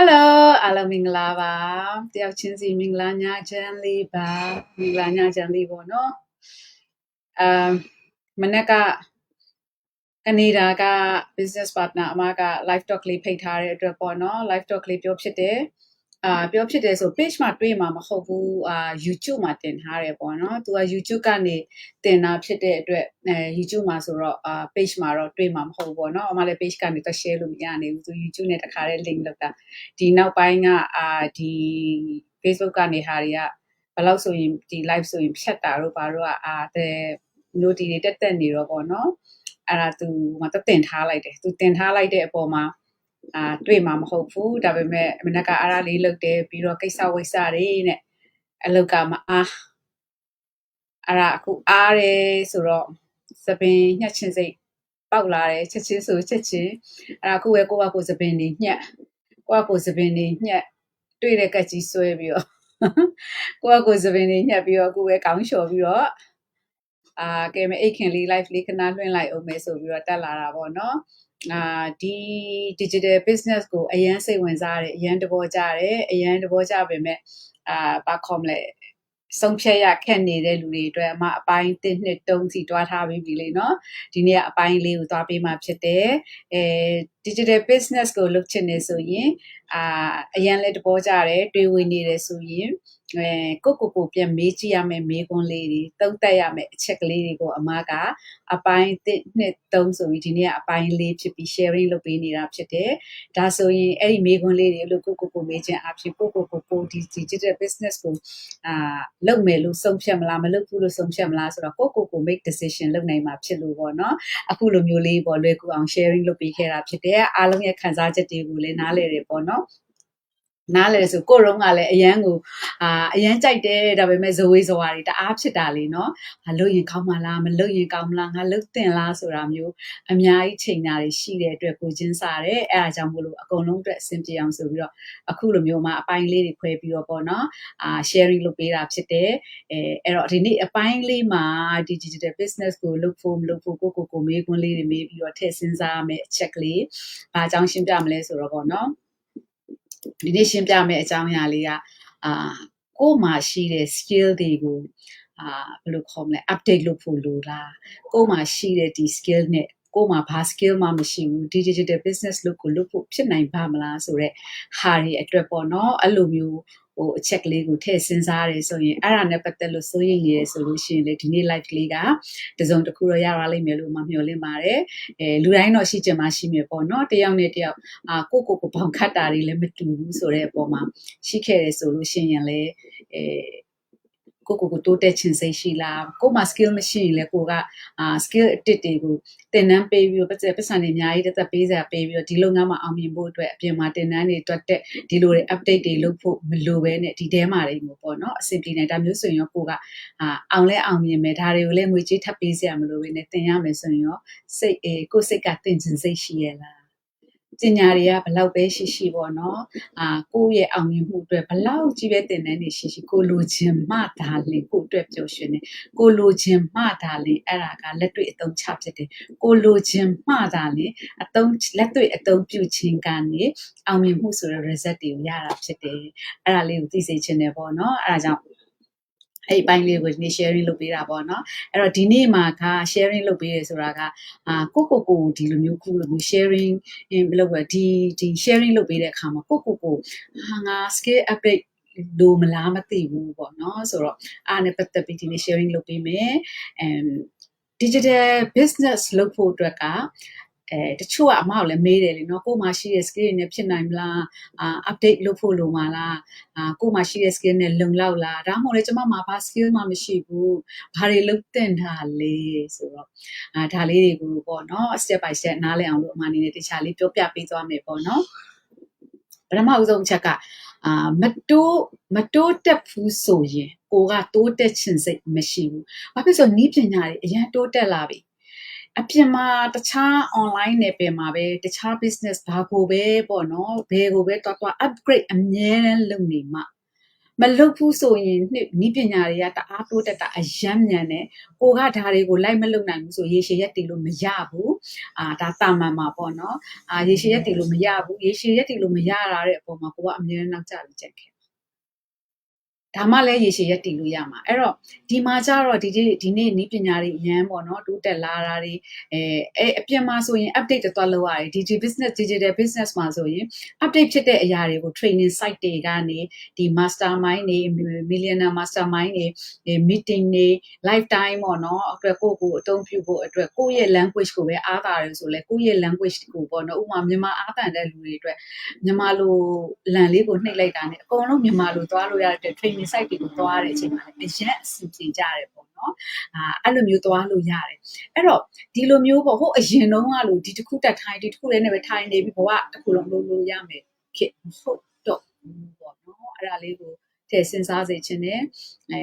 Hello အားလုံးမင်္ဂလာပါတယောက်ချင်းစီမင်္ဂလာညချမ်းလေးပါမင်္ဂလာညချမ်းလေးပေါ့နော်အမ်မနေ့ကကနေဒါက business partner အမက live talk လေးဖိတ်ထားတဲ့အတွက်ပေါ့နော် live talk လေးပြောဖြစ်တယ် အာပြောဖြစ်တယ်ဆို page မှာတွေ့မှာမဟုတ်ဘူးအာ YouTube မှာတင်ထားတယ်ပေါ့နော်သူက YouTube ကနေတင်တာဖြစ်တဲ့အတွက်အဲ YouTube မှာဆိုတော့အာ page မှာတော့တွေ့မှာမဟုတ်ဘူးပေါ့နော်အမလည်း page ကနေတော့ share လို့မရနိုင်ဘူးသူ YouTube နဲ့တခါတည်း link လုပ်တာဒီနောက်ပိုင်းကအာဒီ Facebook ကနေဟာတွေကဘယ်လောက်ဆိုရင်ဒီ live ဆိုရင်ဖြတ်တာတို့ဘာတို့ကအာတဲ့ noti တွေတက်တက်နေတော့ပေါ့နော်အဲ့ဒါသူမတတင်ထားလိုက်တယ်သူတင်ထားလိုက်တဲ့အပေါ်မှာ အာတွေ့မှာမဟုတ်ဘူးဒါပေမဲ့မနက်ကအားရလေးလုပ်တယ်ပြီးတော့ကိစ္စဝိစ္စတွေနဲ့အလောက်ကမအားအဲ့ဒါအခုအားတယ်ဆိုတော့သပင်ညှက်ချင်းစိတ်ပေါက်လာတယ်ချက်ချင်းဆိုချက်ချင်းအဲ့ဒါအခုပဲကိုယ့်ဘက်ကိုသပင်နေညှက်ကိုယ့်ဘက်ကိုသပင်နေညှက်တွေ့တဲ့ကက်ကြီးဆွဲပြီးတော့ကိုယ့်ဘက်ကိုသပင်နေညှက်ပြီးတော့အခုပဲကောင်းလျှော်ပြီးတော့အာကဲမအိတ်ခင်လေး live လေးခဏလွှင့်လိုက်အောင်မယ်ဆိုပြီးတော့တက်လာတာပေါ့နော် အာဒီ digital business ကိုအရန်စိတ်ဝင်စားတယ်အရန်တဘောကြတယ်အရန်တဘောကြပေမဲ့အာဘာခေါ်မလဲဆုံးဖြတ်ရခက်နေတဲ့လူတွေအတွက်အမအပိုင်း1နှစ်3စီတွားထားပြီးပြီလေနော်ဒီနေ့ကအပိုင်းလေးကိုတွားပေးမှဖြစ်တယ်အဲ digital business ကိုလုပ်ချင်နေဆိုရင်အာအရန်လည်းတဘောကြတယ်တွေးဝင်နေတယ်ဆိုရင်အဲကိုကိုကိုပြန်မေးကြည့်ရမယ်မေးခွန်းလေးတွေတုံးတက်ရမယ်အချက်ကလေးတွေကိုအမကအပိုင်း1နှစ်3ဆိုပြီးဒီနေ့ကအပိုင်းလေးဖြစ်ပြီး sharing လုပ်ပေးနေတာဖြစ်တယ်ဒါဆိုရင်အဲ့ဒီမေးခွန်းလေးတွေလို့ကိုကိုကိုမေးခြင်းအဖြစ်ကိုကိုကိုကိုဒီ digital business ကိုအာလုပ်မယ်လို့ဆုံးဖြတ်မလားမလုပ်ဘူးလို့ဆုံးဖြတ်မလားဆိုတော့ကိုကိုကို make decision လုပ်နိုင်မှာဖြစ်လို့ပေါ့နော်အခုလိုမျိုးလေးပေါ့လွယ်ကူအောင် sharing လုပ်ပေးခဲ့တာဖြစ်တယ်အားလုံးရဲ့ခံစားချက်တွေကိုလည်းနားလည်တယ်ပေါ့နော် နားလဲဆိုကိုရုံးကလည်းအရန်ကိုအာအရန်ကြိုက်တယ်ဒါပေမဲ့ဇဝေးဇဝါတွေတအားဖြစ်တာလေနော်ငါလုပ်ရင်ကောင်းမလားမလုပ်ရင်ကောင်းမလားငါလုပ်တင်လားဆိုတာမျိုးအများကြီးချိန်တာတွေရှိတဲ့အတွက်ကိုချင်းစားတယ်အဲအားကြောင့်မို့လို့အကုန်လုံးအတွက်အဆင်ပြေအောင်ဆိုပြီးတော့အခုလိုမျိုးမှအပိုင်းလေးတွေခွဲပြီးတော့ပေါ့နော်အာ sharing လုပ်ပေးတာဖြစ်တယ်အဲအဲ့တော့ဒီနေ့အပိုင်းလေးမှာဒီ digital business ကိုလုပ်ဖို့မလုပ်ဖို့ကိုကိုကိုမေးခွန်းလေးတွေမေးပြီးတော့ထည့်စဉ်းစားရမယ့်အချက်ကလေးဘာအကြောင်းရှင်းပြမလဲဆိုတော့ပေါ့နော် ဒီနေ့ရှင်းပြမယ့်အကြောင်းအရာလေးကအာကိုယ်မှာရှိတဲ့ skill တွေကိုအာဘယ်လိုခေါ်မလဲ update လုပ်ဖို့လိုလားကိုယ်မှာရှိတဲ့ဒီ skill နဲ့ကိုယ်မှာဘာ skill မှမရှိဘူး digital business လုပ်ကိုလုပ်ဖို့ဖြစ်နိုင်ပါမလားဆိုတော့ဟာတွေအတွက်ပေါ့နော်အဲ့လိုမျိုး ဟိုအချက်ကလေးကိုထည့်စဉ်းစားရတယ်ဆိုရင်အဲ့ဒါနဲ့ပတ်သက်လို့စိုးရိမ်နေရဆိုလို့ရှိရင်လေဒီနေ့ live ကလေးကတစုံတစ်ခုတော့ရပါလိမ့်မယ်လို့မှမျှော်လင့်ပါတယ်အဲလူတိုင်းတော့ရှိကြမှာရှိမယ်ပေါ့နော်တယောက်နဲ့တယောက်အာကိုကိုကိုပေါင်ခတ်တာတွေလည်းမတူဘူးဆိုတဲ့အပေါ်မှာရှိခဲ့တယ်ဆိုလို့ရှိရင်လည်းအဲ ကိုကိုကိုတိုးတက်ခြင်းစိတ်ရှိလားကိုမှ skill မရှိရင်လည်းကိုကအာ skill အတစ်တွေကိုသင်တန်းပေးပြီးတော့ပတ်ပတ်စံတွေအများကြီးတက်တက်ပေးစရာပေးပြီးတော့ဒီလုပ်ငန်းမှာအောင်မြင်ဖို့အတွက်အပြင်မှာသင်တန်းတွေတွတ်တက်ဒီလိုတွေ update တွေလုပ်ဖို့မလိုပဲနဲ့ဒီထဲမှာတွေမျိုးပေါ့နော်အဆင်ပြေနေတာမျိုးဆိုရင်ရောကိုကအာအောင်လဲအောင်မြင်မယ်ဒါတွေကိုလည်းငွေကြေးထပ်ပေးစရာမလိုပဲနဲ့သင်ရမယ်ဆိုရင်ရောစိတ်အေကိုစိတ်ကသင်ခြင်းစိတ်ရှိရလား ပညာတွေကဘလောက်ပဲရှိရှိပေါ့နော်အာကိုယ့်ရဲ့အောင်မြင်မှုအတွက်ဘလောက်ကြီးပဲတင်တန်းနေရှိရှိကိုလိုချင်မှဒါလင်ကိုအတွက်ပျော်ရွှင်နေကိုလိုချင်မှဒါလင်အဲ့ဒါကလက်တွေ့အသုံးချဖြစ်တယ်ကိုလိုချင်မှဒါလင်အသုံးလက်တွေ့အသုံးပြုခြင်းကနေအောင်မြင်မှုဆိုတဲ့ result တွေကိုရတာဖြစ်တယ်အဲ့ဒါလေးကိုသိစေချင်တယ်ပေါ့နော်အဲ့ဒါကြောင့် အဲ့ဒီပိုင်းလေးကိုဒီနေ့ sharing လုပ်ပေးတာပေါ့နော်အဲ့တော့ဒီနေ့မှာက sharing လုပ်ပေးရဆိုတာကအာကိုကိုကိုဒီလိုမျိုးခုလိုမျိုး sharing ဘယ်လိုပဲဒီဒီ sharing လုပ်ပေးတဲ့အခါမှာကိုကိုကိုဟာငါ skill update လို့မလားမသိဘူးပေါ့နော်ဆိုတော့အားနဲ့ပတ်သက်ပြီးဒီနေ့ sharing လုပ်ပေးမယ်အမ် digital business လုပ်ဖို့အတွက်က အဲတချို့ကအမကိုလည်းမေးတယ်လေနော်ကို့မှာရှိတဲ့ skill တွေနဲ့ဖြစ်နိုင်မလားအာ update လုပ်ဖို့လိုမှာလားအာကို့မှာရှိတဲ့ skill နဲ့လုံလောက်လားဒါမှမဟုတ်လေကျမမှာဘာ skill မှမရှိဘူးဘာတွေလုပ်တင်တာလဲဆိုတော့အာဒါလေးတွေကိုပေါ့နော် step by step နားလည်အောင်လို့အမအနေနဲ့တခြားလေးပြောပြပေးသွားမယ်ပေါ့နော်ပထမဦးဆုံးအချက်ကအာမတိုးမတိုးတက်ဘူးဆိုရင်ကိုကတိုးတက်ခြင်းစိတ်မရှိဘူး။ဘာဖြစ်လို့နီးပညာတွေအရင်တိုးတက်လာပြီ အပြင်မှာတခြား online နယ်ပယ်မှာပဲတခြား business ဘာကိုပဲပေါ့နော်ဘယ်ကိုပဲတွားတွား upgrade အမြဲတမ်းလုပ်နေမှမလုပ်ဘူးဆိုရင်နှစ်ဤပညာတွေကတအားတိုးတက်တာအယမ်းမြန်တယ်ကိုကဒါတွေကိုလိုက်မလုပ်နိုင်ဘူးဆိုရေရှည်ရက်တည်လို့မရဘူးအာဒါတာမန်မှာပေါ့နော်အာရေရှည်ရက်တည်လို့မရဘူးရေရှည်ရက်တည်လို့မရတာတဲ့အပေါ်မှာကိုကအမြဲတမ်းနောက်ကျပြီးချက်ခဲ့ ဒါမှလည်းရေရှည်ရက်တည်လို့ရမှာအဲ့တော့ဒီမှာကျတော့ဒီဒီဒီနေ့ဤပညာတွေအရန်ပေါ့နော်တိုးတက်လာတာတွေအဲအဲအပြင်မှာဆိုရင် update တွေသွားလုပ်ရတယ်ဒီဒီ business digital business မှာဆိုရင် update ဖြစ်တဲ့အရာတွေကို training site တွေကနေဒီ mastermind တွေ millionaire mastermind တွေအဲ meeting တွေ lifetime ပေါ့နော်အတွက်ကိုယ့်ကိုယ်အသုံးပြုဖို့အတွက်ကိုယ့်ရဲ့ language ကိုပဲအားသာတယ်ဆိုလဲကိုယ့်ရဲ့ language ကိုပေါ့နော်ဥပမာမြန်မာအားသန်တဲ့လူတွေအတွက်မြန်မာလိုလန်လေးကိုနှိပ်လိုက်တာ ਨੇ အကုန်လုံးမြန်မာလိုသွားလို့ရတဲ့ training site တွေကိုသွားရတဲ့အချိန်မှာလည်းအရင်အဆင်ပြေကြတယ်ပေါ့နော်အာအဲ့လိုမျိုးသွားလို့ရတယ်အဲ့တော့ဒီလိုမျိုးပေါ့ဟိုအရင်တုန်းကလို့ဒီတစ်ခုတက်ထိုင်ဒီတစ်ခုလေးနဲ့ပဲထိုင်နေပြီးဘဝတစ်ခုလုံးလုပ်လို့ရမယ်ခေဟုတ်တော့ဘူးပေါ့နော်အဲ့ဒါလေးကိုထည့်စဉ်းစားစေချင်တယ်အဲ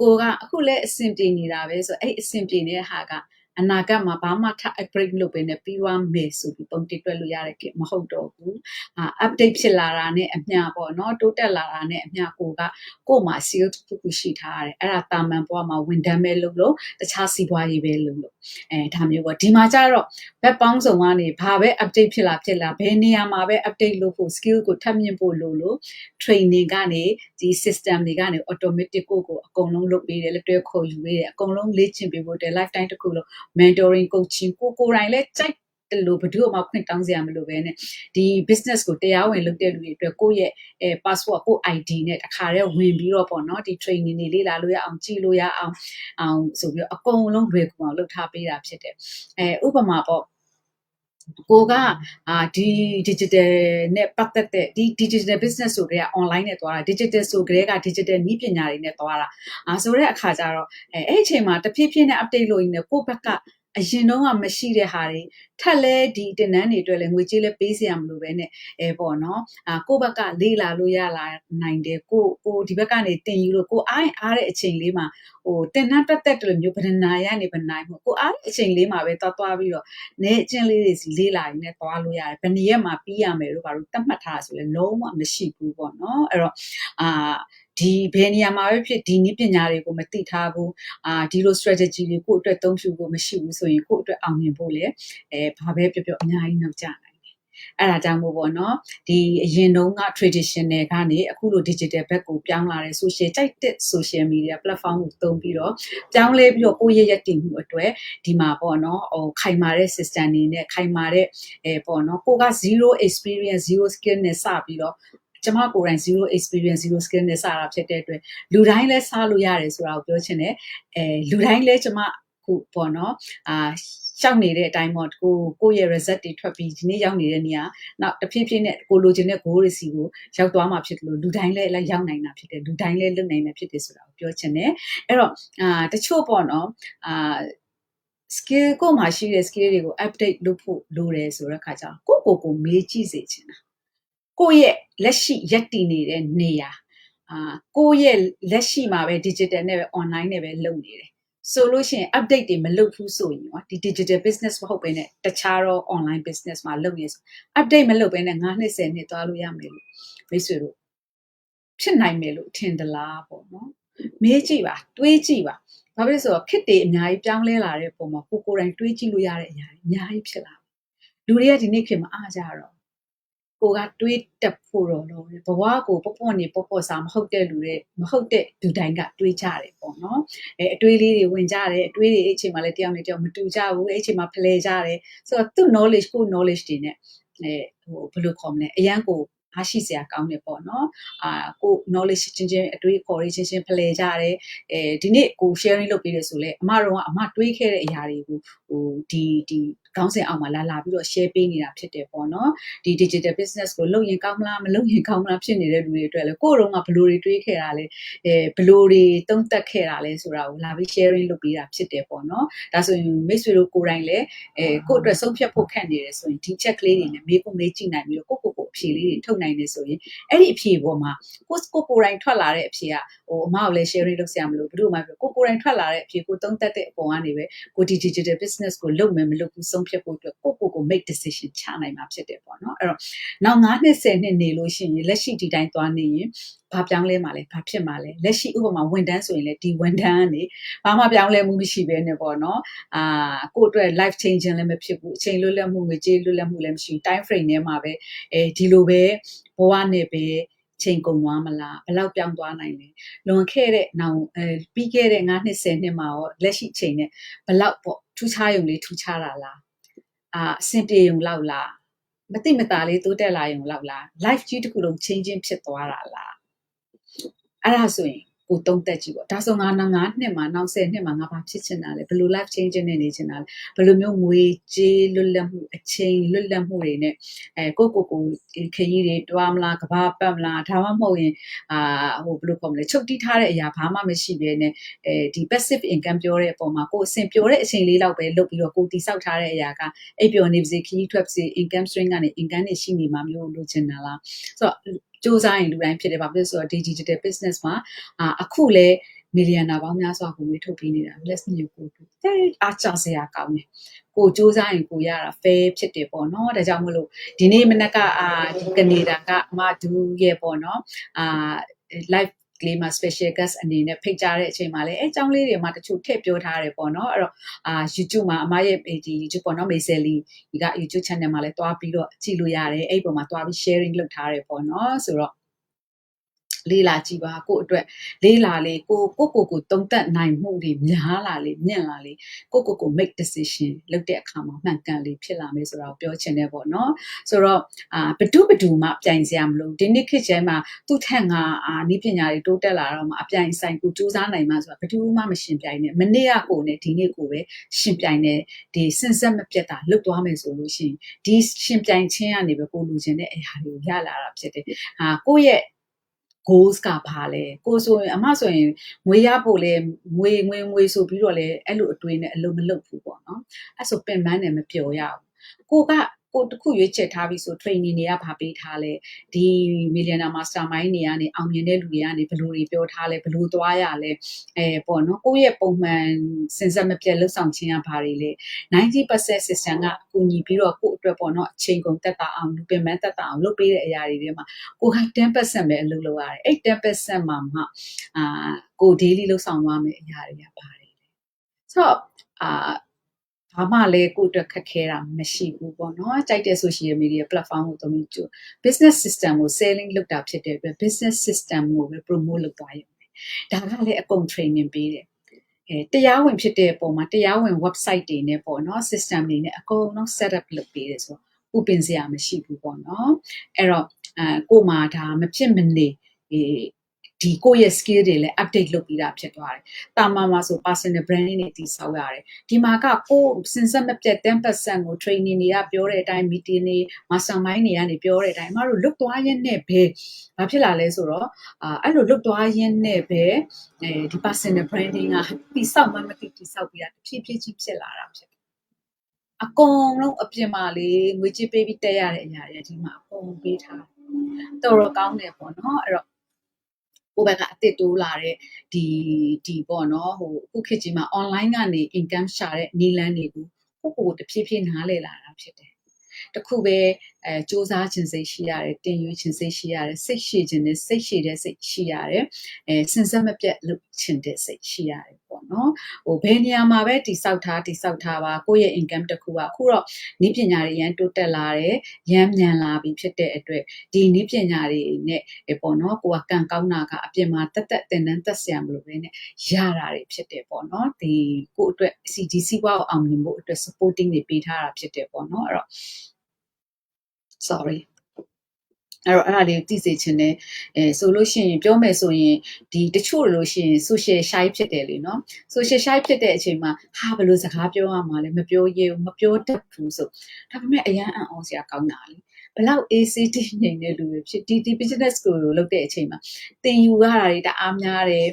ကိုကအခုလည်းအဆင်ပြေနေတာပဲဆိုအဲ့အဆင်ပြေနေတဲ့ဟာက အနာဂတ်မှာဘာမှထ upgrade လုပ်ပေးနေပြီးသွားမယ်ဆိုပြီးပုံတိတွက်လို့ရတဲ့ကမဟုတ်တော့ဘူးအာ update ဖြစ်လာတာနဲ့အမျှပေါ့နော်တိုးတက်လာတာနဲ့အမျှကိုကကို့မှာ skill တစ်ခုခုရှိထားရတယ်အဲ့ဒါတာမန်ဘဝမှာဝန်ထမ်းပဲလုပ်လို့တခြားစီးပွားရေးပဲလုပ်လို့အဲဒါမျိုးပေါ့ဒီမှာကျတော့ဘက်ပေါင်းစုံကနေဘာပဲ update ဖြစ်လာဖြစ်လာဘယ်နေရာမှာပဲ update လုပ်ဖို့ skill ကိုထပ်မြင့်ဖို့လို့လို့ training ကနေဒီ system တွေကနေ automatic ကိုကိုအကုန်လုံးလုပ်ပေးတယ်လက်တွဲခေါ်ယူပေးတယ်အကုန်လုံးလေ့ကျင့်ပေးဖို့တဲ့ lifetime တစ်ခုလုံး mentoring coaching ကိုကိုယ်တိုင်လည်းကြိုက်တယ်လို့ဘယ်သူမှခွင့်တောင်းစရာမလိုပဲနဲ့ဒီ business ကိုတရားဝင်လုပ်တဲ့လူတွေအတွက်ကိုယ့်ရဲ့အဲ password ကို ID နဲ့တခါတည်းဝင်ပြီးတော့ပေါ့နော်ဒီ training တွေလေ့လာလို့ရအောင်ကြည့်လို့ရအောင်အောင်ဆိုပြီးတော့အကုန်လုံးလွယ်ကူအောင်လုပ်ထားပေးတာဖြစ်တယ်အဲဥပမာပေါ့ ကိုကအာဒီ digital နဲ့ပတ်သက်တဲ့ဒီ digital business ဆိုတဲ့ online နဲ့သွားတာ digital ဆိုကြတဲ့က digital နည်းပညာတွေနဲ့သွားတာအာဆိုတဲ့အခါကျတော့အဲအဲ့အချိန်မှာတဖြည်းဖြည်းနဲ့ update လုပ်ရင်းနဲ့ကိုယ့်ဘက်က အရင်တော့ကမရှိတဲ့ဟာတွေထက်လဲဒီတင်နန်းတွေအတွက်လဲငွေကြေးလဲပေးစရာမလိုပဲနဲ့အဲပေါ့နော်အာကိုယ့်ဘက်ကလေးလာလို့ရလာနိုင်တယ်ကိုကိုဒီဘက်ကနေတင်ယူလို့ကိုအားရင်အားတဲ့အချိန်လေးမှာဟိုတင်နန်းတက်တက်တယ်လို့မျိုးဗဒနာရနေဗနိုင်မှုကိုအားတဲ့အချိန်လေးမှာပဲသွားသွားပြီးတော့နေအချင်းလေးတွေစီလေးလာရင်းနဲ့သွားလို့ရတယ်ဘယ်နည်းရက်မှာပြီးရမယ်လို့ဘာလို့တတ်မှတ်ထားဆိုလဲလုံးဝမရှိဘူးပေါ့နော်အဲ့တော့အာ ဒီဘယ်နေရာမှာပဲဖြစ်ဒီနည်းပညာတွေကိုမသိထားဘူးအာဒီလို strategy တွေကိုအတွက်သုံးဖြူဖို့မရှိဘူးဆိုရင်ကိုယ့်အတွက်အောင်မြင်ဖို့လည်းအဲဘာပဲပြောပြောအများကြီးနောက်ကျနိုင်တယ်အဲ့ဒါကြောင့်မို့ပေါ့နော်ဒီအရင်တုန်းက traditional ကနေအခုလို digital ဘက်ကိုပြောင်းလာတဲ့ social ကြိုက်တဲ့ social media platform ကိုသုံးပြီးတော့ပြောင်းလဲပြီးတော့ကိုယ့်ရဲ့ရည်တည်မှုအတွက်ဒီမှာပေါ့နော်ဟိုခိုင်မာတဲ့ system တွေနဲ့ခိုင်မာတဲ့အဲပေါ့နော်ကိုက0 experience 0 skill နဲ့စပြီးတော့ ကျမကိုယ်တိုင်0 experience 0 skill နဲ့စတာဖြစ်တဲ့အတွက်လူတိုင်းလဲစားလို့ရတယ်ဆိုတာကိုပြောချင်တယ်အဲလူတိုင်းလဲကျမခုပေါ့နော်အာရှောက်နေတဲ့အတိုင်းပေါ့ကိုကိုရဲ့ result တွေထွက်ပြီးဒီနေ့ရောက်နေတဲ့နေရာနောက်တဖြည်းဖြည်းနဲ့ကိုလိုချင်တဲ့ goal တွေစီကိုရောက်သွားမှာဖြစ်တယ်လို့လူတိုင်းလည်းလည်းရောက်နိုင်တာဖြစ်တယ်လူတိုင်းလည်းလွတ်နိုင်တာဖြစ်တယ်ဆိုတာကိုပြောချင်တယ်အဲ့တော့အာတချို့ပေါ့နော်အာ skill ကိုမှရှိတဲ့ skill တွေကို update လုပ်ဖို့လိုတယ်ဆိုတဲ့ခါကျတော့ကိုကိုကိုမေးကြည့်စေချင်တာ ကိုယ့်ရဲ့လက်ရှိရက်တည်နေတဲ့နေရာအာကိုယ့်ရဲ့လက်ရှိမှာပဲ digital နဲ့ပဲ online နဲ့ပဲလုပ်နေတယ်ဆိုလို့ရှိရင် update တွေမလုပ်ဘူးဆိုရင်ရောဒီ digital business မဟုတ်ဘဲနဲ့တခြားတော့ online business မှာလုပ်နေဆို update မလုပ်ဘဲနဲ့9နှစ်10နှစ်သွားလို့ရမယ်လို့မိတ်ဆွေတို့ဖြစ်နိုင်မယ်လို့ထင်သလားပေါ့နော်မေးကြည့်ပါတွေးကြည့်ပါဘာဖြစ်လဲဆိုတော့ခစ်တွေအများကြီးပြောင်းလဲလာတဲ့ပုံမှာကိုကိုယ်တိုင်တွေးကြည့်လို့ရတဲ့အရာတွေအများကြီးဖြစ်လာလူတွေကဒီနေ့ခေတ်မှာအားကြတော့ ကိုကတွေးတက်ဖို့တော့လို့ဘဝကိုပေါ့ပေါ့နေပေါ့ပေါ့စားမဟုတ်တဲ့လူတွေမဟုတ်တဲ့လူတိုင်းကတွေးကြတယ်ပေါ့နော်အဲအတွေးလေးတွေဝင်ကြတယ်အတွေးတွေအဲ့အချိန်မှာလည်းတယောက်နဲ့တယောက်မတူကြဘူးအဲ့အချိန်မှာဖလှယ်ကြတယ်ဆိုတော့သူ့ knowledge ကို knowledge တွေနဲ့အဲဟိုဘယ်လိုခေါ်မလဲအရန်ကို အားရှိစရာကောင်းတယ်ပေါ့နော်အာကို knowledge ချင်းချင်းအတွေးခေါ်ရချင်းချင်းဖလှယ်ကြတယ်အဲဒီနေ့ကို sharing လုပ်ပေးတယ်ဆိုလဲအမတို့ကအမတွေးခဲ့တဲ့အရာတွေကိုဟိုဒီဒီခေါင်းစဉ်အောက်မှာလာလာပြီးတော့ share ပေးနေတာဖြစ်တယ်ပေါ့နော်ဒီ digital business ကိုလုပ်ရင်ကောင်းမလားမလုပ်ရင်ကောင်းမလားဖြစ်နေတဲ့လူတွေအတွက်လည်းကိုယ်တော့ကဘလို့တွေတွေးခဲ့တာလဲအဲဘလို့တွေတုံးတက်ခဲ့တာလဲဆိုတာကိုလာပြီး sharing လုပ်ပေးတာဖြစ်တယ်ပေါ့နော်ဒါဆိုရင်မိတ်ဆွေတို့ကိုယ်တိုင်လည်းအဲကိုယ့်အတွက်ဆုံးဖြတ်ဖို့ခက်နေတယ်ဆိုရင်ဒီ check လေးတွေနဲ့မေးဖို့မေးကြည့်နိုင်ပြီးတော့ကိုယ့်ကိုယ်ကိုအဖြေလေးတွေထုတ်နိုင်နေဆိုရင်အဲ့ဒီအဖြေပေါ်မှာကိုကိုကိုယ်တိုင်ထွက်လာတဲ့အဖြေကဟိုအမကိုလည်း sharing လုပ်ဆရာမလို့ဘယ်သူမှပြောကိုကိုယ်တိုင်ထွက်လာတဲ့အဖြေကိုသုံးသက်တဲ့အပေါ်ကနေပဲကိုဒီ digital business ကိုလုပ်မယ်မလုပ်ဘူးဆုံးဖြတ်ဖို့အတွက်ကိုကိုကို make decision ချနိုင်မှာဖြစ်တယ်ပေါ့နော်အဲ့တော့နောက်9နှစ်10နှစ်နေလို့ရှိရင်လက်ရှိဒီတိုင်းသွားနေရင်ဘာပြောင်းလဲမှာလဲဘာဖြစ်မှာလဲလက်ရှိဥပမာဝန်တန်းဆိုရင်လည်းဒီဝန်တန်းကနေဘာမှပြောင်းလဲမှုမရှိဘဲနဲ့ပေါ့နော်အာကိုယ့်အတွက် life changing လည်းမဖြစ်ဘူးအချိန်လွတ်လပ်မှုငွေကြေးလွတ်လပ်မှုလည်းမရှိဘူး time frame ထဲမှာပဲအဲဒီလိုပဲဘဝနဲ့ပဲချိန်ကုန်သွားမလားဘယ်လောက်ပြောင်းသွားနိုင်လဲလွန်ခဲ့တဲ့နောက်အဲပြီးခဲ့တဲ့9နှစ်10နှစ်မှာရောလက်ရှိချိန်နဲ့ဘယ်လောက်ပေါ့ထူးခြားယုံလေးထူးခြားတာလားအာအဆင်ပြေယုံလောက်လားမတိမတာလေးတိုးတက်လာယုံလောက်လား life ကြီးတစ်ခုလုံး changing ဖြစ်သွားတာလား အဲ့ဒါဆိုရင်ကိုတုံးတက်ကြည့်ပေါ့ဒါဆိုငါနောက်9နှစ်မှာနောက်10နှစ်မှာငါဘာဖြစ်ချင်တာလဲဘယ်လို life changing နဲ့နေချင်တာလဲဘယ်လိုမျိုးငွေကြေးလွတ်လပ်မှုအချိန်လွတ်လပ်မှုတွေနဲ့အဲကိုကိုကိုခရီးတွေတွားမလားကဘာပတ်မလားဒါမှမဟုတ်ရင်အာဟိုဘယ်လိုခေါ်မလဲချုပ်တီးထားတဲ့အရာဘာမှမရှိဘဲနဲ့အဲဒီ passive income ပြောတဲ့အပေါ်မှာကိုအဆင်ပြောတဲ့အချိန်လေးလောက်ပဲလုပ်ပြီးတော့ကိုတိဆောက်ထားတဲ့အရာကအိပ်ပျော်နေပါစေခရီးထွက်ပါစေ income stream ကနေ income တွေရှိနေမှာမျိုးလိုချင်တာလားဆိုတော့စူးစမ်းရင်လူတိုင်းဖြစ်တယ်ဘာဖြစ်လို့ဆိုတော့ဒီ digital business မှာအာအခုလဲမီလီယံနာပေါင်းများစွာကိုဝေထုတ်ပေးနေတာ let's new ကိုတဲ့အားချစရာကောင်းတယ်ကိုစူးစမ်းရင်ကိုရတာ fair ဖြစ်တယ်ပေါ့နော်ဒါကြောင့်မလို့ဒီနေ့မနက်ကအာဒီကနေဒါကအမဒူရဲ့ပေါ့နော်အာ live ကလေးမှာ special guest အနေနဲ့ဖိတ်ကြားတဲ့အချိန်မှာလည်းအဲအကြောင်းလေးတွေမှာတချို့ထည့်ပြောထားတယ်ပေါ့နော်အဲ့တော့အာ YouTube မှာအမရဲ့ဒီ YouTube ပေါ့နော်မေဆယ်လီဒီက YouTube channel မှာလည်းတွားပြီးတော့ကြည့်လို့ရတယ်အဲ့ဒီပုံမှာတွားပြီး sharing လုပ်ထားတယ်ပေါ့နော်ဆိုတော့ လေးလာကြည့်ပါကို့အတွက်လေးလာလေးကိုကိုကိုကိုတုံတက်နိုင်မှုတွေများလာလေးမြင့်လာလေးကိုကိုကို make decision လုပ်တဲ့အခါမှာမှန်ကန်လေးဖြစ်လာမယ်ဆိုတာကိုပြောချင်တယ်ပေါ့နော်ဆိုတော့အာဘဒုဘဒုမှပြိုင်စရာမလိုဒီနေ့ခေတ်ကျဲမှာသူ့ထက်ငါအာနီးပညာတွေတိုးတက်လာတော့မှအပြိုင်ဆိုင်ကိုစူးစမ်းနိုင်မှဆိုတာဘဒုမှမရှင်ပြိုင်နဲ့မနေ့ကကိုနဲ့ဒီနေ့ကိုပဲရှင်ပြိုင်နဲ့ဒီစဉ်ဆက်မပြတ်တာလွတ်သွားမယ်ဆိုလို့ရှိရင်ဒီရှင်ပြိုင်ခြင်းကနေပဲကိုလူချင်းတဲ့အရာတွေကိုရလာတာဖြစ်တယ်ဟာကိုယ့်ရဲ့ goals ကဘာလဲကိုဆိုရင်အမဆိုရင်ငွေရဖို့လဲငွေငွေငွေဆိုပြီးတော့လဲအဲ့လိုအတွေးနဲ့အလုံးမလုပ်ဘူးပေါ့နော်အဲ့ဆိုပင်ပန်းတယ်မပျော်ရဘူးကိုက ကိုတခုရွေးချက်ထားပြီးဆို training တွေကဗာပေးထားလဲဒီ millionaire mastermind တွေကနေအောင်မြင်တဲ့လူတွေကနေဘယ်လိုတွေပြောထားလဲဘယ်လိုသွားရလဲအဲပေါ့နော်ကိုယ့်ရဲ့ပုံမှန်စဉ်ဆက်မပြတ်လှုပ်ဆောင်ခြင်းကဘာတွေလဲ90% system ကအကူညီပြီးတော့ကိုယ့်အတွက်ပေါ့နော်အချိန်ကုန်တက်တာအောင်လူပင်ပန်းတက်တာအောင်လုပ်ပေးတဲ့အရာတွေထဲမှာကိုက10%ပဲအလုပ်လုပ်ရတယ်အဲ့10%မှာမှအာကို daily လှုပ်ဆောင်သွားမယ့်အရာတွေကပါတယ်ဆိုတော့အာ ဘာမှလည်းကိုယ့်အတွက်ခက်ခဲတာမရှိဘူးပေါ့နော်ကြိုက်တဲ့ social media platform ကိုသုံးပြီးကျ business system ကို selling လုပ်တာဖြစ်တဲ့အတွက် business system ကိုပဲ promote လုပ်သွားရုံပဲဒါကလည်းအကုန် training ပေးတယ်အဲတရားဝင်ဖြစ်တဲ့ပုံမှာတရားဝင် website တွေနဲ့ပေါ့နော် system တွေနဲ့အကုန်လုံး set up လုပ်ပေးတယ်ဆိုတော့ပူပင်စရာမရှိဘူးပေါ့နော်အဲ့တော့အဲကိုမှဒါမဖြစ်မနေ ဒီဒီကိုယ့်ရဲ့ skill တွေလည်း update လုပ်ပြီးတာဖြစ်သွားတယ်။တာမာမှာဆို personal branding တွေတည်ဆောက်ရတယ်။ဒီမှာကကိုယ်စင်စက်မပြတ်10%ကို training တွေကပြောတဲ့အတိုင်း meeting တွေ mastermind တွေကနေပြောတဲ့အတိုင်းအမတို့လွတ်သွားရင်းနဲ့ပဲဘာဖြစ်လာလဲဆိုတော့အာအဲ့လိုလွတ်သွားရင်းနဲ့ပဲအဲဒီ personal branding ကတည်ဆောက်မှမသိတည်ဆောက်ပြီးတာတစ်ဖြည်းဖြည်းချင်းဖြစ်လာတာဖြစ်အကုန်လုံးအပြင်မှာလေငွေကြေးပေးပြီးတက်ရတဲ့အရာတွေဒီမှာအကုန်ပေးထားတော်တော်ကောင်းတယ်ပေါ့နော်အဲ့တော့ ကိုယ့်ဘက်ကအစ်စ်တိုးလာတဲ့ဒီဒီပေါ့နော်ဟိုအခုခေတ်ကြီးမှာ online ကနေ income ရှာတဲ့နည်းလမ်းတွေကိုကိုယ့်ကိုယ်တဖြည်းဖြည်းနားလည်လာတာဖြစ်တယ်တခုပဲအဲစူးစမ်းခြင်းစိတ်ရှိရတယ်တင်ယူခြင်းစိတ်ရှိရတယ်စိတ်ရှိခြင်းနဲ့စိတ်ရှိတဲ့စိတ်ရှိရတယ်အဲစင်စက်မပြတ်လုပ် ခြင်းတဲ့စိတ်ရှိရတယ်ပေါ့နော်ဟိုဘယ်နေရာမှာပဲတိဆောက်ထားတိဆောက်ထားပါကိုယ့်ရဲ့ income တစ်ခုကအခုတော့ဤပညာတွေရန်တိုးတက်လာတယ်ရမ်းမြန်လာပြီဖြစ်တဲ့အတွက်ဒီဤပညာတွေနဲ့ပေါ့နော်ကိုကကံကောင်းတာကအပြင်မှာတက်တက်တင်တန်းတက်ဆရာမလို့ပဲနဲ့ရတာတွေဖြစ်တယ်ပေါ့နော်ဒီကိုအတွက် CGC ဘွားကိုအောင်မြင်ဖို့အတွက် supporting တွေပေးထားတာဖြစ်တယ်ပေါ့နော်အဲ့တော့ sorry အဲ့တော့အဲ့ဒါလေးသိစေချင်တယ်အဲဆိုလို့ရှိရင်ပြောမယ်ဆိုရင်ဒီတချို့လို့ရှိရင် social shy ဖြစ်တယ်လေနော် social shy ဖြစ်တဲ့အချိန်မှာဟာဘယ်လိုစကားပြောရမှာလဲမပြောရဘူးမပြောတတ်ဘူးဆိုဒါပေမဲ့အရန်အံ့ဩစရာကောင်းတာလေဘလောက် ACT နေနေလူတွေဖြစ်ဒီဒီ business ကိုလုပ်တဲ့အချိန်မှာတင်ယူရတာတွေတအားများတယ်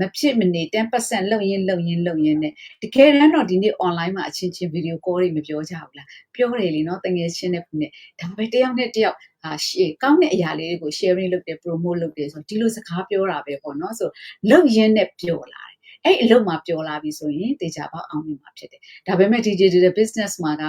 မဖြစ်မနေ10%လုံရင်လုံရင်လုံရင်နဲ့တကယ်တမ်းတော့ဒီနေ့ online မှာအချင်းချင်း video call တွေမပြောကြဘူးလားပြောတယ်လေနော်တငယ်ချင်းနဲ့ခုနဲ့ဒါပေမဲ့တယောက်နဲ့တယောက် အာရှေ့ကောင်းတဲ့အရာလေးတွေကို sharing လုပ်တယ် promote လုပ်တယ်ဆိုဒီလိုစကားပြောတာပဲပေါ့နော်ဆိုလုံရင်းနဲ့ပြောလာတယ်အဲ့အလုပ်မှာပျော်လာပြီဆိုရင်တေချာပေါက်အောင်မြင်မှာဖြစ်တယ်ဒါပေမဲ့ digital business မှာက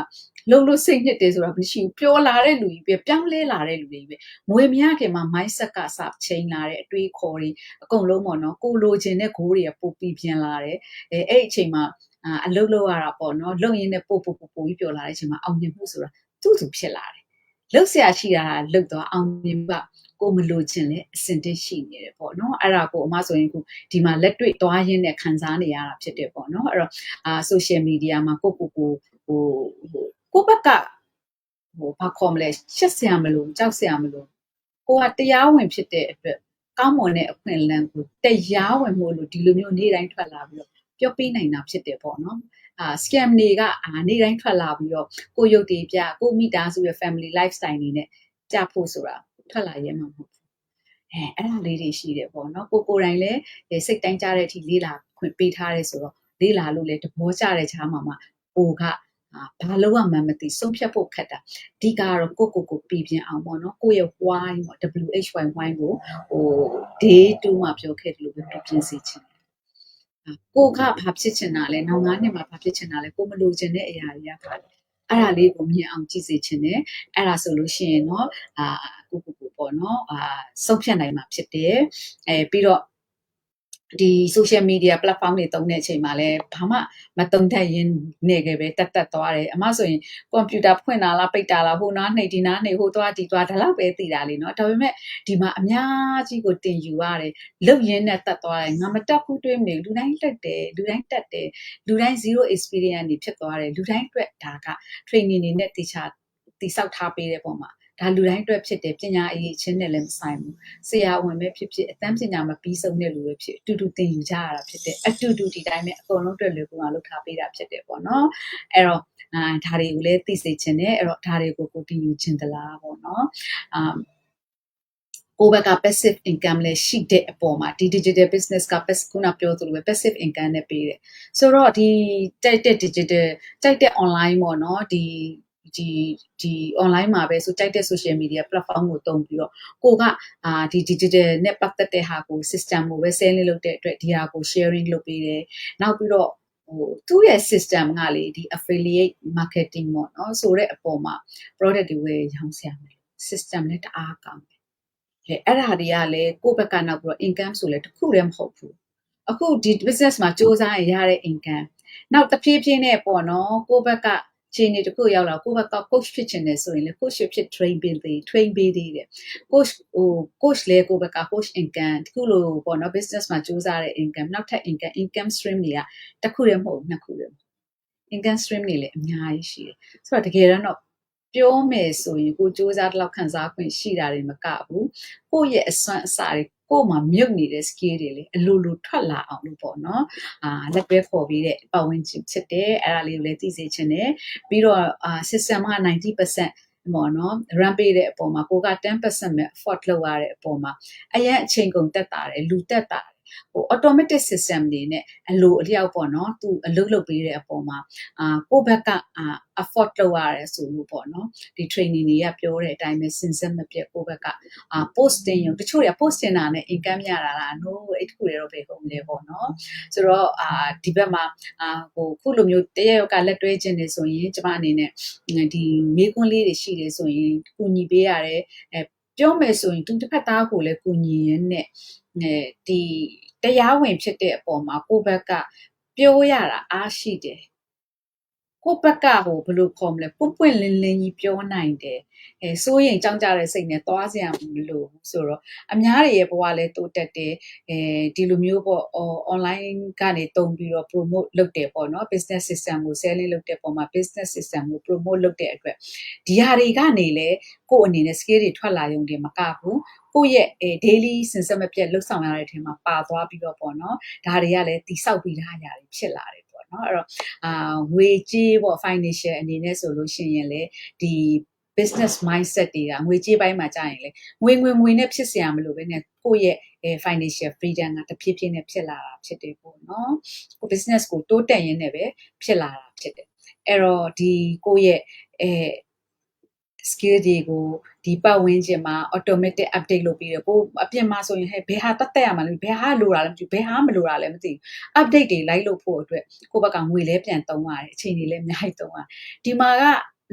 လှုပ်လို့စိတ်နှစ်တယ်ဆိုတာမရှိဘူးပျော်လာတဲ့လူကြီးပဲပြောင်းလဲလာတဲ့လူတွေပဲငွေမရခင်မှာ mindset ကစချိန်လာတဲ့အတွေးခေါ်တွေအကုန်လုံးပေါ့နော်ကိုလိုချင်တဲ့ goal တွေကပိုပြီးပြန်လာတယ်အဲအဲ့အချိန်မှာအာအလုပ်လုပ်ရတာပေါ့နော်လုပ်ရင်းနဲ့ပို့ပို့ပို့ပို့ပြီးပျော်လာတဲ့အချိန်မှာအောင်မြင်မှုဆိုတာသူ့သူဖြစ်လာတယ် လှုပ်ရှားရှိတာလှုပ်တော့အောင်မြင်မှုကကိုမလိုချင်တဲ့အစင်တစ်ရှိနေတယ်ပေါ့နော်အဲ့ဒါကိုအမဆိုရင်ခုဒီမှာလက်တွေ့သွားရင်းနဲ့ခံစားနေရတာဖြစ်တယ်ပေါ့နော်အဲ့တော့အာ social media မှာကိုကိုကိုဟိုဟိုကိုဘက်ကဟိုဘာခေါ်မလဲရှက်စရာမလိုကြောက်စရာမလိုကိုကတရားဝင်ဖြစ်တဲ့အတွက်ကောင်းမွန်တဲ့အခွင့်အလမ်းကိုတရားဝင်မှုလို့ဒီလိုမျိုးနေ့တိုင်းထွက်လာပြီးတော့ ပြောပြနိုင်တာဖြစ်တယ်ပေါ့နော်အာ scam တွေကအာနေ့တိုင်းထွက်လာပြီးတော့ကိုရုပ်တည်ပြကိုမိသားစုရဲ့ family lifestyle နေနဲ့ကြဖို့ဆိုတာထွက်လာရဲမှာမဟုတ်ဘူးအဲအဲ့ဒါလေးတွေရှိတယ်ပေါ့နော်ကိုကိုယ်တိုင်လည်းစိတ်တိုင်းကြတဲ့အထိလေးလာခွင့်ပေးထားရဲဆိုတော့လေးလာလို့လေတဘောကြတဲ့ချားမှာမှပိုကဘာလို့ရမှန်းမသိဆုံးဖြတ်ဖို့ခက်တာအဓိကကတော့ကိုကိုကိုပြည်ပြင်းအောင်ပေါ့နော်ကိုရဲ့ why ပေါ့ WHY why ကိုဟို day 2မှာပြောခဲ့တယ်လို့ပဲပြည်ပြင်းစေချင် ကိုကဘာဖြစ်ချင်တာလဲနောက်၅နှစ်မှာဘာဖြစ်ချင်တာလဲကိုမလိုချင်တဲ့အရာတွေကခါလဲအဲ့ဒါလေးကိုမြင်အောင်ကြည့်စေချင်တယ်အဲ့ဒါဆိုလို့ရှိရင်တော့အာကိုကိုကိုပေါ့နော်အာဆုံးဖြတ်နိုင်မှာဖြစ်တယ်အဲပြီးတော့ ဒီ social media platform တွေတုံးတဲ့အချိန်မှာလည်းဘာမှမတုံ့တက်ရင်နေခဲ့ပဲတက်တက်သွားတယ်အမဆိုရင်ကွန်ပျူတာဖွင့်တာလားပိတ်တာလားဟိုနားနှိပ်ဒီနားနှိပ်ဟိုသွားဒီသွားဒါလောက်ပဲသိတာလေနော်ဒါပေမဲ့ဒီမှာအများကြီးကိုတင်ယူရတယ်လုတ်ရင်းနဲ့တက်သွားတယ်ငါမတက်ဘူးတွေးမနေလူတိုင်းတက်တယ်လူတိုင်းတက်တယ်လူတိုင်း zero experience တွေဖြစ်သွားတယ်လူတိုင်းအတွက်ဒါက training တွေနဲ့တေချာတိဆောက်ထားပေးတဲ့ပုံမှာ ဒါလူတိုင်းအတွက်ဖြစ်တယ်ပညာအရေးချင်းနဲ့လည်းမဆိုင်ဘူးဆရာဝန်ပဲဖြစ်ဖြစ်အတန်းပညာမပြီးဆုံးတဲ့လူပဲဖြစ်အတူတူသင်ယူကြရတာဖြစ်တယ်အတူတူဒီတိုင်းပဲအကုန်လုံးအတွက်လူကလုပ်ထားပေးတာဖြစ်တယ်ပေါ့နော်အဲ့တော့အာဒါတွေကိုလည်းသိစေချင်တယ်အဲ့တော့ဒါတွေကိုကိုတည်ယူချင်သလားပေါ့နော်အာကိုဘက်က passive income လည်းရှိတဲ့အပေါ်မှာဒီ digital business က passive ခုနပြောသလိုပဲ passive income နဲ့ပေးတယ်ဆိုတော့ဒီတိုက်တဲ့ digital တိုက်တဲ့ online ပေါ့နော်ဒီ ဒီဒီ online မှာပဲဆိုတိုက်တဲ့ social media platform ကိုတုံးပြီးတော့ကိုကအာဒီ digital နဲ့ပတ်သက်တဲ့ဟာကို system ကိုပဲ selling လုပ်တဲ့အတွက်ဒီဟာကို sharing လုပ်ပေးတယ်နောက်ပြီးတော့ဟိုသူ့ရဲ့ system ကလေဒီ affiliate marketing ပေါ့နော်ဆိုတဲ့အပေါ်မှာ product တွေဝယ်ရောင်းစရာမယ် system လည်းတအားကောင်းတယ်ဟဲ့အဲ့ဒါတွေကလည်းကိုယ့်ဘက်ကနောက်ပြီးတော့ income ဆိုလည်းတစ်ခုတည်းမဟုတ်ဘူးအခုဒီ business မှာစူးစမ်းရတဲ့ income နောက်တဖြည်းဖြည်းနဲ့ပေါ့နော်ကိုယ့်ဘက်က ခြေနေတစ်ခုရောက်လာကိုယ့်ဘက်က coach ဖြစ်ချင်တယ်ဆိုရင်လေ coach ဖြစ် train ပေးသေး train ပေးသေးတယ် coach ဟို coach လေကိုယ့်ဘက်က coach income တခုလိုပေါ့နော် business မှာစူးစမ်းတဲ့ income နောက်ထပ် income income stream တွေကတစ်ခုတည်းမဟုတ်နှစ်ခုတည်း income stream တွေလည်းအများကြီးရှိတယ်ဆိုတော့တကယ်တော့ပြောမယ်ဆိုရင်ကိုစူးစမ်းတော့ခံစားခွင့်ရှိတာတွေမကဘူးကိုယ့်ရဲ့အစွမ်းအစတွေ ကိုယ်မှာမြုပ်နေတဲ့ skill တွေလေအလိုလိုထွက်လာအောင်လို့ပေါ့နော်အာလက်တွဲခေါ်ပြီးတဲ့ပတ်ဝန်းကျင်ဖြစ်တယ်အဲ့ဒါလေးကိုလည်းသိစေချင်တယ်ပြီးတော့အာ system က90%ပေါ့နော် run ပေးတဲ့အပေါ်မှာကိုက10%ပဲ effort လုပ်ရတဲ့အပေါ်မှာအရင်အချိန်ကုန်တက်တာတယ်လူတက်တာ ဟို automatic system တွေနဲ့အလိုအလျောက်ပေါ့နော်သူအလုပ်လုပ်ပေးတဲ့အပေါ်မှာအာကိုယ့်ဘက်ကအာ afford လုပ်ရတယ်ဆိုလို့ပေါ့နော်ဒီ training တွေကပြောတဲ့အတိုင်းပဲစဉ်ဆက်မပြတ်ကိုယ့်ဘက်ကအာ post တင်ရုံတချို့တွေက post တင်တာနဲ့ income ရတာလား no အဲ့တခုတွေတော့ဘယ်ဟုတ်မလဲပေါ့နော်ဆိုတော့အာဒီဘက်မှာအာဟိုခုလိုမျိုးတရရောက်ကလက်တွဲခြင်းနေဆိုရင်ကျမအနေနဲ့ဒီမေးခွန်းလေးတွေရှိတယ်ဆိုရင်ကူညီပေးရတယ်အဲ ပြောမယ်ဆိုရင်သူတစ်ဖက်သားကိုလည်းကူညီရင်းနဲ့ဒီတရားဝင်ဖြစ်တဲ့အပေါ်မှာကိုယ့်ဘက်ကပြောရတာအားရှိတယ် ကိုယ့်ဘက်ကဟိုဘယ်လိုခေါ်မလဲပွပွင့်လင်းလင်းကြီးပြောနိုင်တယ်အဲစိုးရင်ကြောင်းကြတဲ့စိတ်နဲ့သွားစရာမလိုဘူးဆိုတော့အများတွေရဲ့ဘဝလည်းတိုးတက်တယ်အဲဒီလိုမျိုးပေါ့ online ကနေတုံပြီးတော့ promote လုပ်တယ်ပေါ့နော် business system ကို selling လုပ်တဲ့ပုံမှာ business system ကို promote လုပ်တဲ့အတွက်ဒီဟာတွေကနေလေကိုယ့်အနေနဲ့ skill တွေထွက်လာရုံတင်မကဘူးကိုယ့်ရဲ့အဲ daily စင်စက်မပြတ်လှုပ်ဆောင်ရတဲ့အထင်မှာပါသွားပြီးတော့ပေါ့နော်ဒါတွေကလည်းတိဆောက်ပြီးသားအရာတွေဖြစ်လာတယ်ပေါ့ နော်အဲ့တော့အာငွေကြေးပေါ့ financial အနေနဲ့ဆိုလို့ရှိရင်လေဒီ business mindset တွေကငွေကြေးပိုင်းမှာကြာရင်လေငွေငွေငွေနဲ့ဖြစ်စရာမလိုပဲနဲ့ကိုယ့်ရဲ့အဲ financial freedom ကတဖြည်းဖြည်းနဲ့ဖြစ်လာတာဖြစ်တယ်ပေါ့နော်ကို business ကိုတိုးတက်ရင်းနဲ့ပဲဖြစ်လာတာဖြစ်တယ်အဲ့တော့ဒီကိုယ့်ရဲ့အဲ skill တွေကိုဒီပတ်ဝန်းကျင်မှာ automatic update လုပ်ပြီးတော့ကိုအပြင်မှာဆိုရင်ဟဲ့ဘယ်ဟာတက်တက်ရမှာလဲဘယ်ဟာလိုတာလဲမသိဘူးဘယ်ဟာမလိုတာလဲမသိဘူး update တွေလိုက်လုပ်ဖို့အတွက်ကိုယ့်ဘက်ကငွေလဲပြန်သုံးရတယ်အချိန်တွေလည်းအများကြီးသုံးရတယ်ဒီမှာက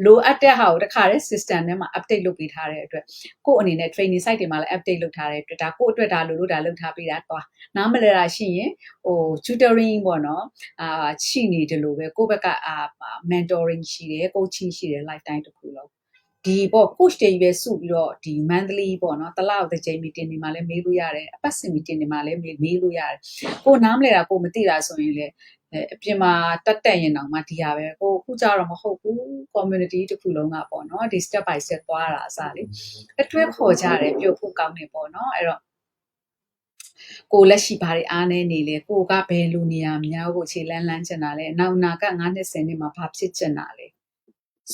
လိုအပ်တဲ့ဟာကိုတခါတည်း system ထဲမှာ update လုပ်ပေးထားတဲ့အတွက်ကိုယ့်အနေနဲ့ training site တွေမှာလည်း update လုပ်ထားတဲ့အတွက်ဒါကိုယ့်အတွက်ဒါလိုလို့ဒါလုပ်ထားပေးတာတော့နားမလဲတာရှိရင်ဟို tutoring ပေါ့နော်အာရှိနေတယ်လို့ပဲကိုယ့်ဘက်ကအာ mentoring ရှိတယ် coaching ရှိတယ် lifetime တစ်ခုလုံး ဒီပေါ့ coach တွေပဲစုပြီးတော့ဒီ monthly ပေါ့နော်တစ်လောက်တစ်ချိန် meeting တွေမှာလည်းမေးလို့ရတယ်အပတ်စဉ် meeting တွေမှာလည်းမေးမေးလို့ရတယ်ကိုနားမလဲတာကိုမသိတာဆိုရင်လည်းအဲအပြင်မှာတက်တက်ရင်တောင်မှဒီဟာပဲကိုခုကြတော့မဟုတ်ဘူး community တစ်ခုလုံးကပေါ့နော်ဒီ step by step သွားတာအစားလေအတွဲခေါ်ကြတယ်ပြုတ်ဖို့ကောင်းနေပေါ့နော်အဲ့တော့ကိုလက်ရှိဘာတွေအားနေနေလဲကိုကဘယ်လူနေရာများကိုခြေလန်းလန်းချင်တာလဲနောက်နာက9နှစ်10နှစ်မှာဘာဖြစ်ချင်တာလဲ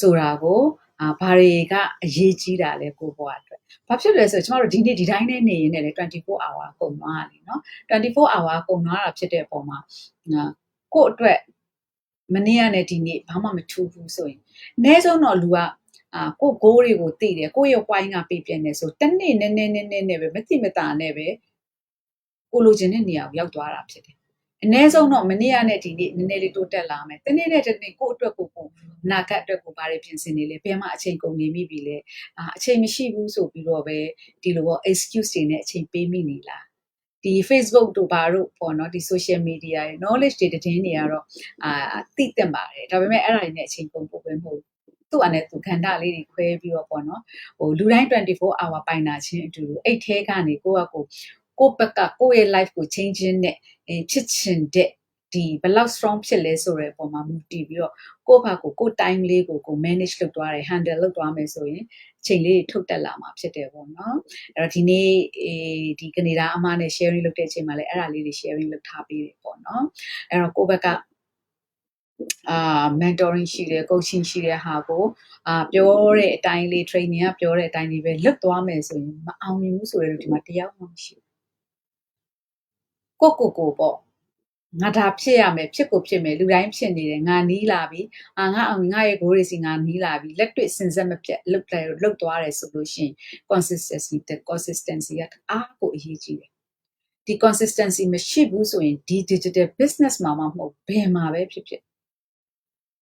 ဆိုတာကို အာဘာတွေကအရေးကြီးတာလဲကိုဘွားအတွက်ဘာဖြစ်လဲဆိုတော့ကျမတို့ဒီနေ့ဒီတိုင်းနဲ့နေရင်လည်း24 hour ကုန်သွားတယ်เนาะ24 hour ကုန်သွားတာဖြစ်တဲ့အပေါ်မှာကို့အတွက်မနေ့ကနဲ့ဒီနေ့ဘာမှမထူးဘူးဆိုရင်အနည်းဆုံးတော့လူကအာကိုဂိုးတွေကိုသိတယ်ကိုရဲ့ point ကပြပြနေဆိုတနေ့နည်းနည်းနည်းနည်းနဲ့ပဲမသိမတာနဲ့ပဲကိုလိုချင်တဲ့နေရာကိုရောက်သွားတာဖြစ်တယ် အ ਨੇ ဆုံးတော့မနေ့ကနဲ့ဒီနေ့နည်းနည်းလေးတိုးတက်လာမယ်။တနေ့နဲ့တစ်နေ့ကိုယ့်အတွက်ကိုကိုနာကတ်အတွက်ကိုဘာတွေပြင်ဆင်နေလဲဘယ်မှာအချိန်ကုန်နေမိပြီလဲအာအချိန်မရှိဘူးဆိုပြီးတော့ပဲဒီလိုပေါ့ excuse တွေနဲ့အချိန်ပေးမိနေလားဒီ Facebook တို့ဘာတို့ပေါ့နော်ဒီ social media တွေ knowledge တွေတင်းတွေကတော့အာသိတင်ပါတယ်ဒါပေမဲ့အဲ့ဒါတွေနဲ့အချိန်ကုန်ဖို့ပဲမဟုတ်သူ့အနေနဲ့သူခန္ဓာလေးတွေခွဲပြီးတော့ပေါ့နော်ဟိုလူတိုင်း24 hour ပိုင်တာချင်းအတူတူအဲ့ထဲကနေကိုယ့်အကို ကိုယ့်ဘက်ကကိုယ့်ရဲ့ life ကို change နဲ့ဖြစ်ချင်တဲ့ဒီဘယ်လောက် strong ဖြစ်လဲဆိုတဲ့ပုံမှာမူတည်ပြီးတော့ကိုယ့်ဘာကိုကိုယ့် time လေးကိုကို manage လုပ်သွားတယ် handle လုပ်သွားမယ်ဆိုရင်အချိန်လေးထုတ်တက်လာမှာဖြစ်တယ်ပေါ့နော်အဲ့တော့ဒီနေ့ဒီကနေဒါအမနဲ့ sharing လုပ်တဲ့အချိန်မှာလည်းအဲ့ဒါလေးတွေ sharing လုပ်ထားပေးတယ်ပေါ့နော်အဲ့တော့ကိုယ့်ဘက်ကအာ mentoring ရှိတယ် coaching ရှိတဲ့ဟာကိုအာပြောတဲ့အတိုင်းလေး training ကပြောတဲ့အတိုင်းလေးပဲလွတ်သွားမယ်ဆိုရင်မအောင်မြင်ဘူးဆိုတဲ့လူဒီမှာတယောက်မှမရှိဘူး ကိုကိုကိုပေါ့ငါဒါဖြစ်ရမယ်ဖြစ်ကိုဖြစ်မယ်လူတိုင်းဖြစ်နေတယ်ငါနီးလာပြီအာငါအောင်ငါရဲ့ goal တွေစီငါနီးလာပြီလက်တွေ့စဉ်ဆက်မပြတ်လုတ်တယ်လုတ်သွားတယ်ဆိုလို့ရှိရင် consistency တဲ့ consistency ကအားကိုအရေးကြီးတယ်ဒီ consistency မရှိဘူးဆိုရင်ဒီ digital business မှာမှမဟုတ်ဘယ်မှာပဲဖြစ်ဖြစ်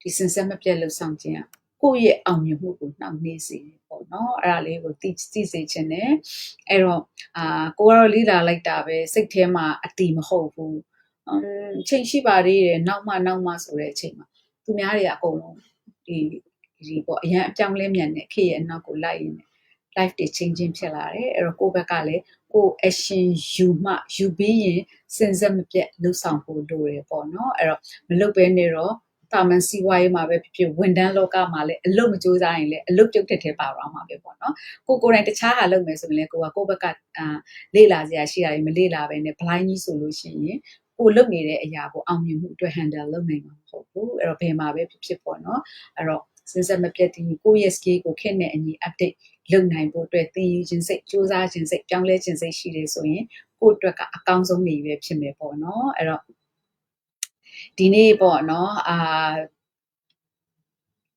ဒီစဉ်ဆက်မပြတ်လှုပ်ဆောင်ခြင်းက ကိုယ့်ရဲ့အောင်မြင်မှုကိုနှောင့်နှေးစေတယ်ပေါ့နော်အဲ့ဒါလေးကိုသိသိစေခြင်းနဲ့အဲ့တော့အာကိုကတော့လေ့လာလိုက်တာပဲစိတ်ထဲမှာအတီမဟုတ်ဘူးအချိန်ရှိပါသေးတယ်နောက်မှနောက်မှဆိုတဲ့အချိန်မှာသူများတွေကအကုန်လုံးဒီဒီပေါ့အရင်အပြောင်းလဲမြန်တဲ့ခေတ်ရဲ့အနောက်ကိုလိုက်ရင်းနဲ့ life တွေ changing ဖြစ်လာတယ်အဲ့တော့ကိုယ့်ဘက်ကလည်းကို action ယူမှယူပြီးရင်စဉ်ဆက်မပြတ်လှုပ်ဆောင်ဖို့လိုတယ်ပေါ့နော်အဲ့တော့မလုပ်ဘဲနဲ့တော့ တာမန်စီးပွားရေးမှာပဲဖြစ်ဖြစ်ဝန်တန်းလောကမှာလည်းအလုပ်မကြိုးစားရင်လည်းအလုပ်ပြုတ်တက်ထဲပါတော့မှာပဲပေါ့နော်ကိုကိုယ်တိုင်တခြားဟာလုပ်မယ်ဆိုရင်လည်းကိုကကိုယ့်ဘက်ကအာလေ့လာစရာရှိတာတွေမလေ့လာပဲနဲ့ blind ကြီးဆိုလို့ရှိရင်ကိုလုပ်နေတဲ့အရာကိုအောင်မြင်မှုအတွက် handle လုပ်နိုင်မှာမဟုတ်ဘူးအဲ့တော့ဘယ်မှာပဲဖြစ်ဖြစ်ပေါ့နော်အဲ့တော့စဉ်ဆက်မပြတ်တည်ကိုယ့်ရဲ့ skill ကိုခက်နဲ့အညီ update လုပ်နိုင်ဖို့အတွက်သင်ယူခြင်းစိတ်စူးစမ်းခြင်းစိတ်ပြောင်းလဲခြင်းစိတ်ရှိတယ်ဆိုရင်ကိုယ့်အတွက်ကအကောင်းဆုံးနေပဲဖြစ်မယ်ပေါ့နော်အဲ့တော့ ဒီနေ့ပေါ့နော်အာ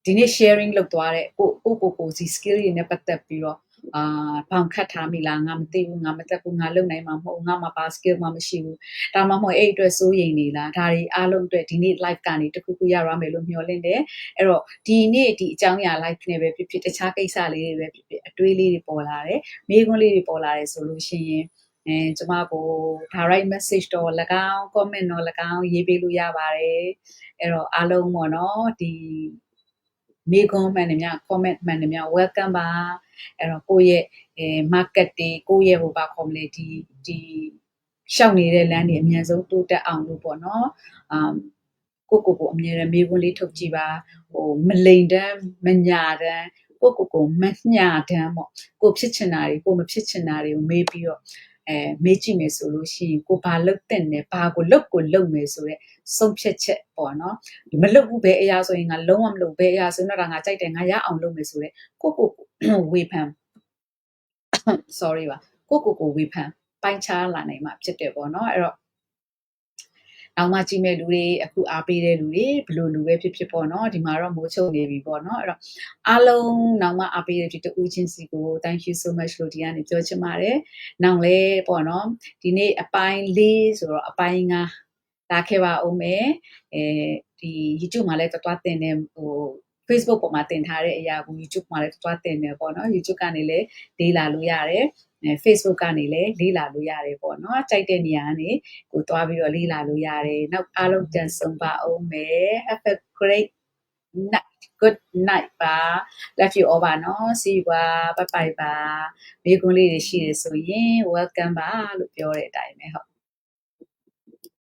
ဒီနေ့ sharing လုပ်သွားတဲ့ကိုကိုကိုကိုစီ skill တွေနဲ့ပတ်သက်ပြီးတော့အာဘောင်ခတ်ထားမိလားငါမသိဘူးငါမတက်ဘူးငါလုံနိုင်မှာမဟုတ်ငါမှာပါ skill မှမရှိဘူးဒါမှမဟုတ်အဲ့အတွက်စိုးရိမ်နေလားဒါတွေအားလုံးအတွက်ဒီနေ့ live ကနေတခုခုရရမယ်လို့မျှော်လင့်တယ်အဲ့တော့ဒီနေ့ဒီအကြောင်းအရာ live နဲ့ပဲဖြစ်ဖြစ်တခြားကိစ္စလေးတွေပဲဖြစ်ဖြစ်အတွေးလေးတွေပေါ်လာတယ်မိခွန်းလေးတွေပေါ်လာတယ်ဆိုလို့ရှိရင် အဲကျမကို direct message တော့၎င်း comment တော့၎င်းရေးပေးလို့ရပါတယ်အဲ့တော့အားလုံးပေါ့နော်ဒီမိခွန်းမှန်တယ်များ comment မှန်တယ်များ welcome ပါအဲ့တော့ကိုယ့်ရဲ့အဲ market တွေကိုယ့်ရဲ့ဟိုပါခေါ်မလဲဒီဒီရှောက်နေတဲ့လမ်းတွေအများဆုံးတိုးတက်အောင်လို့ပေါ့နော်အမ်ကိုကိုကိုအမြဲတမ်းမေးခွန်းလေးထုတ်ကြည့်ပါဟိုမလိန်တန်းမညာတန်းကိုကိုကိုမညာတန်းပေါ့ကိုဖြစ်ချင်တာတွေကိုမဖြစ်ချင်တာတွေကိုမေးပြီးတော့ အဲမေးကြည့်မယ်ဆိုလို့ရှိရင်ကိုဘာလုပ်တဲ့နဲ့ဘာကိုလုပ်ကိုလုပ်မယ်ဆိုတော့ဆုံးဖြတ်ချက်ပေါ့နော်မလုပ်ဘူးဘယ်အရာဆိုရင်ငါလုံးဝမလုပ်ဘယ်အရာဆိုရင်တော့ငါကြိုက်တယ်ငါရအောင်လုပ်မယ်ဆိုတော့ကိုကိုဝေဖန် sorry ပါကိုကိုကိုဝေဖန်ပိုင်းခြားလာနိုင်မှာဖြစ်တယ်ပေါ့နော်အဲ့တော့ နောက်မှကြည့်မဲ့လူတွေအခုအားပေးတဲ့လူတွေဘယ်လိုလူပဲဖြစ်ဖြစ်ပေါ့နော်ဒီမှာတော့မိုးချုပ်နေပြီပေါ့နော်အဲ့တော့အားလုံးနောက်မှအားပေးတဲ့ဒီတူချင်းစီကို thank you so much လို့ဒီကနေပြောချင်ပါတယ်နောက်လဲပေါ့နော်ဒီနေ့အပိုင်း၄ဆိုတော့အပိုင်း၅လာခဲ့ပါဦးမယ်အဲဒီ YouTube မှာလည်းတွားတင်နေဟို Facebook ပေါ်မှာတင်ထားတဲ့အရာကို YouTube မှာလည်းတွားတင်နေပေါ့နော် YouTube ကနေလည်းလေးလာလို့ရတယ်အဲ Facebook ကနေလည်းလေးလာလို့ရတယ်ပေါ့နော်ကြိုက်တဲ့နေရာကနေကိုတွားပြီးတော့လေးလာလို့ရတယ်နောက်အားလုံးကြံဆုံးပါအောင်မယ် have a great night good night ပါ love you all ပါနော် see you ပါ bye bye ပါမိကွန်းလေးတွေရှိတယ်ဆိုရင် welcome ပါလို့ပြောတဲ့အတိုင်းပဲဟုတ်